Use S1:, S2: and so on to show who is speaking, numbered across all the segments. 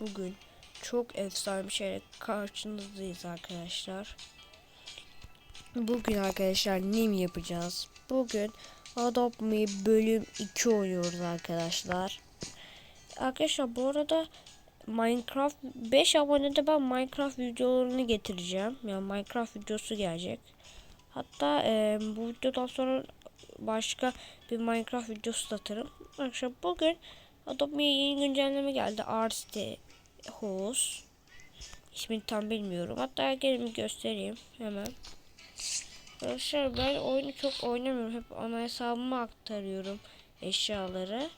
S1: bugün çok efsane bir şeyle karşınızdayız arkadaşlar. Bugün arkadaşlar ne mi yapacağız? Bugün Adopt Me bölüm 2 oynuyoruz arkadaşlar. Arkadaşlar bu arada Minecraft 5 abonede ben Minecraft videolarını getireceğim. Yani Minecraft videosu gelecek. Hatta e, bu videodan sonra başka bir Minecraft videosu da atarım. Arkadaşlar bugün Adopt Me'ye yeni güncelleme geldi. Arste Host. İsmini tam bilmiyorum. Hatta gelin göstereyim hemen. Arkadaşlar ben oyunu çok oynamıyorum. Hep ana hesabıma aktarıyorum eşyaları.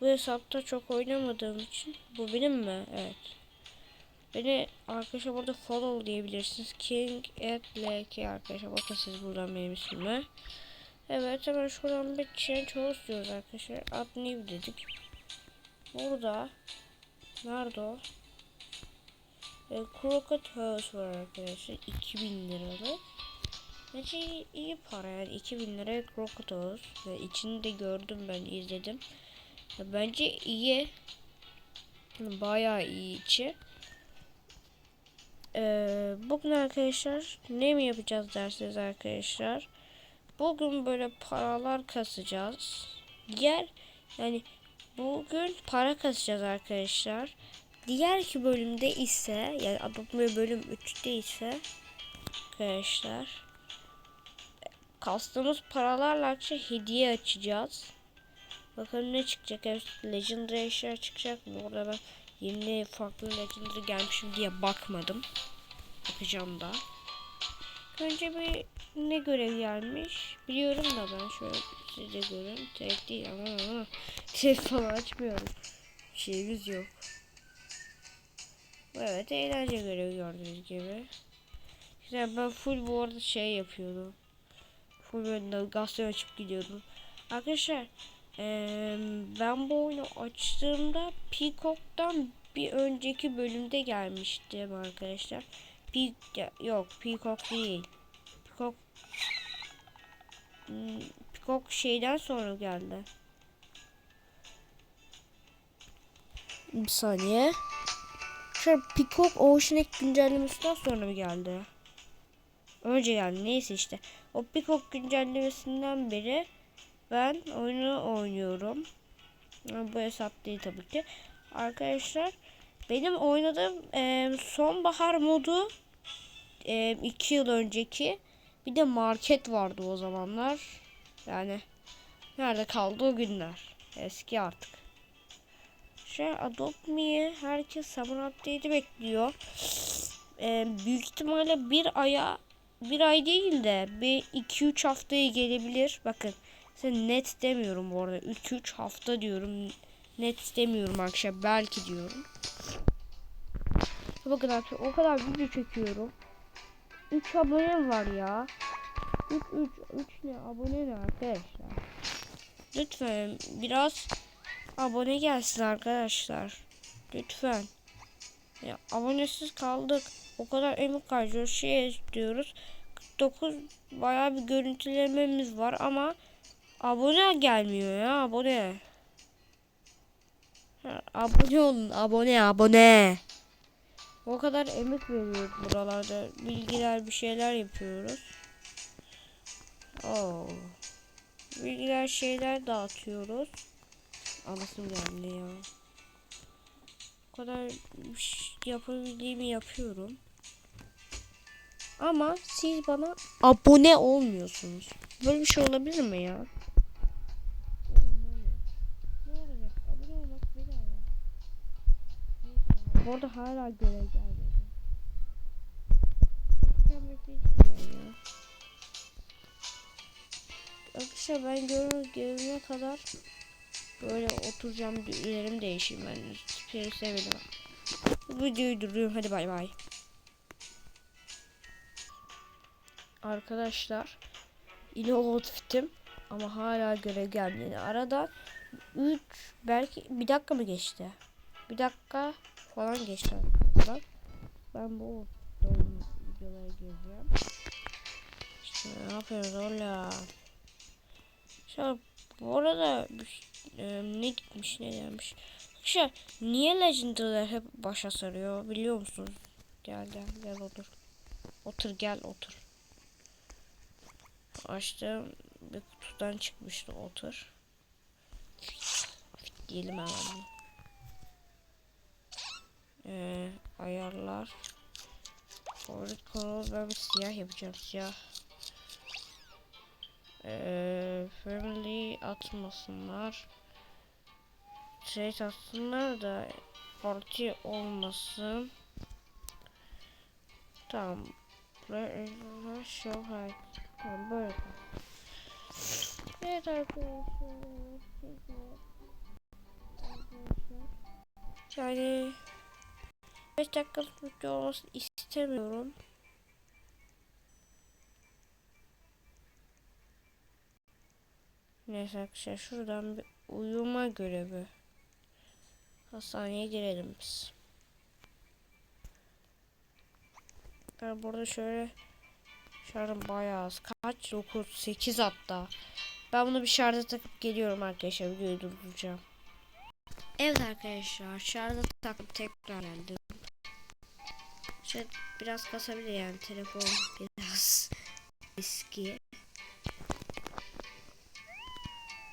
S1: Bu hesapta çok oynamadığım için. Bu benim mi? Evet. Beni arkadaşlar burada follow diyebilirsiniz. King at LK arkadaşlar. Bakın siz buradan benim ismime. Evet hemen şuradan bir change host diyoruz arkadaşlar. Add new dedik. Burada. Nerede o? E, Crooked House var arkadaşlar. 2000 liralık. Bence iyi, para yani 2000 liraya Crooked House. Ve içini de gördüm ben izledim. Ya bence iyi. Bayağı iyi içi. Ee, bugün arkadaşlar ne mi yapacağız dersiniz arkadaşlar? Bugün böyle paralar kasacağız. Diğer yani bugün para kasacağız arkadaşlar. Diğer iki bölümde ise yani Adobe bölüm 3'te ise arkadaşlar kastığımız paralarla akşam hediye açacağız. Bakalım ne çıkacak. Evet, Legendary eşya çıkacak mı? Orada ben yeni farklı Legendary gelmişim diye bakmadım. Bakacağım da. Önce bir ne görev gelmiş? Biliyorum da ben şöyle size görün. Tek değil ama ama şey falan açmıyorum. Şeyimiz yok. Evet eğlence görevi gördüğünüz gibi. İşte ben full bu arada şey yapıyordum. Full böyle navigasyon açıp gidiyordum. Arkadaşlar ee, ben bu oyunu açtığımda Peacock'tan bir önceki bölümde gelmiştim arkadaşlar. Peak yok Peacock değil. Peacock hmm, Peacock şeyden sonra geldi. Bir saniye. Şöyle Peacock Ocean Egg güncellemesinden sonra mı geldi? Önce geldi. Neyse işte. O Peacock güncellemesinden beri ben oyunu oynuyorum. Bu hesap değil tabii ki. Arkadaşlar benim oynadığım e, sonbahar modu 2 e, yıl önceki bir de market vardı o zamanlar. Yani nerede kaldı o günler? Eski artık. Şey Adopt Me'ye herkes Summer Update'i bekliyor. E, büyük ihtimalle bir aya bir ay değil de bir 2-3 haftaya gelebilir. Bakın sen net demiyorum bu arada. 2-3 hafta diyorum. Net demiyorum akşam belki diyorum. Bakın arkadaşlar o kadar video çekiyorum. 3 abonem var ya. 3 3 3 ne abone ne arkadaşlar. Lütfen biraz abone gelsin arkadaşlar. Lütfen. Ya abonesiz kaldık. O kadar emek harcıyoruz. Şey istiyoruz. 49 bayağı bir görüntülememiz var ama abone gelmiyor ya abone. Ha, abone olun abone abone. O kadar emek veriyoruz buralarda. Bilgiler bir şeyler yapıyoruz. Oo. Bilgiler şeyler dağıtıyoruz. Anasım geldi ya. O kadar yapabildiğimi yapıyorum. Ama siz bana abone olmuyorsunuz. Böyle bir şey olabilir mi ya? Bu arada hala görev gelmedi. Bekleyeceğim ben ya. Arkadaşlar ben görev gelene kadar böyle oturacağım üzerim değişeyim ben. Hiçbir şey sevmedim. Bu videoyu duruyorum hadi bay bay. Arkadaşlar yine outfitim ama hala görev gelmedi. Arada 3 belki bir dakika mı geçti? Bir dakika falan geçti arkadaşlar. Ben bu videoları göreceğim. İşte ne yapıyoruz ola? Şu bu arada e, ne gitmiş ne gelmiş. Arkadaşlar niye Legendary'ler hep başa sarıyor biliyor musunuz? Gel gel gel otur. Otur gel otur. Açtım bir kutudan çıkmıştı otur. Diyelim hemen. Ee, ayarlar. Favorit konu ben siyah yapacağım siyah. Ee, family atmasınlar. Şey atsınlar da parti olmasın. Tamam. Buraya show. Tamam böyle. Evet arkadaşlar. Yani 5 dakikalık video olmasını istemiyorum. Neyse arkadaşlar şuradan bir uyuma görevi. Hastaneye girelim biz. Ben burada şöyle şarjım bayağı az. Kaç? 9, 8 hatta. Ben bunu bir şarja takıp geliyorum arkadaşlar. Videoyu durduracağım. Evet arkadaşlar şarja takıp tekrar geldim. Şey biraz kasabilir yani telefon biraz eski.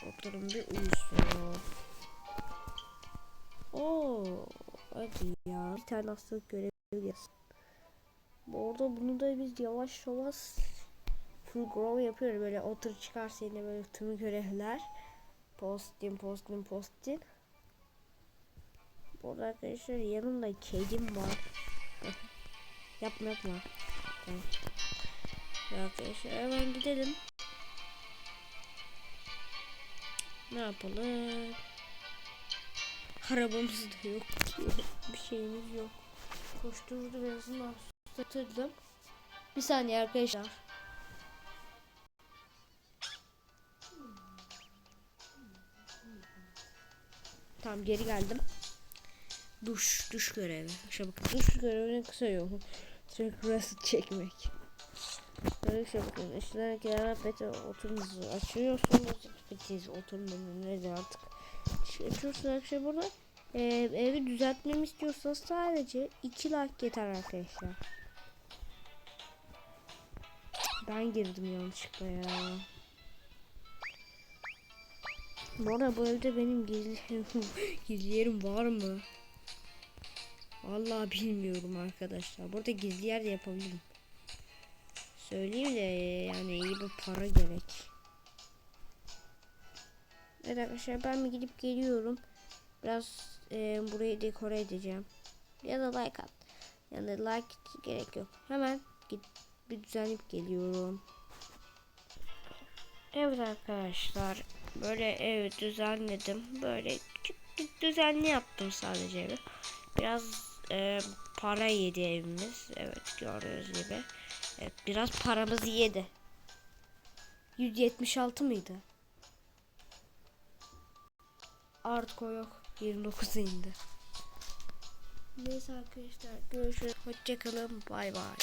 S1: Oturun bir uyusun. Oo, hadi ya. Bir tane hastalık görevi gelsin. Bu arada bunu da biz yavaş yavaş full grow yapıyoruz. Böyle otur çıkar seninle böyle tüm görevler. Postin postin postin. Burada arkadaşlar yanımda kedim var. Yapma yapma. Tamam. Arkadaşlar hemen gidelim. Ne yapalım? Arabamız da yok. Bir şeyimiz yok. Koşturdu birazından satırdım. Bir saniye arkadaşlar. Tamam geri geldim. Duş, duş görevi. Şöyle bakın duş görevinin kısa yolu. Sürekli burası çekmek. Şey. İşler kenara peti oturunuzu açıyorsunuz. Petiz oturmanın nedir artık. Şey açıyorsunuz arkadaşlar burada. Ee, evi düzeltmemi istiyorsanız sadece 2 like yeter arkadaşlar. Ben girdim yanlışlıkla ya. Bu arada bu evde benim gizli gizli yerim var mı? Vallahi bilmiyorum arkadaşlar. Burada gizli yer de yapabilirim. Söyleyeyim de yani iyi bir para gerek. Evet arkadaşlar ben mi gidip geliyorum. Biraz e, burayı dekore edeceğim. Ya da like at. Yani like gerek yok. Hemen git bir düzenleyip geliyorum. Evet arkadaşlar böyle evi düzenledim. Böyle küçük bir düzenli yaptım sadece. Biraz e, para yedi evimiz. Evet gördüğünüz gibi. Evet biraz paramızı yedi. 176 mıydı? Artık o yok. 29 indi. Neyse arkadaşlar görüşürüz. Hoşçakalın. Bay bay.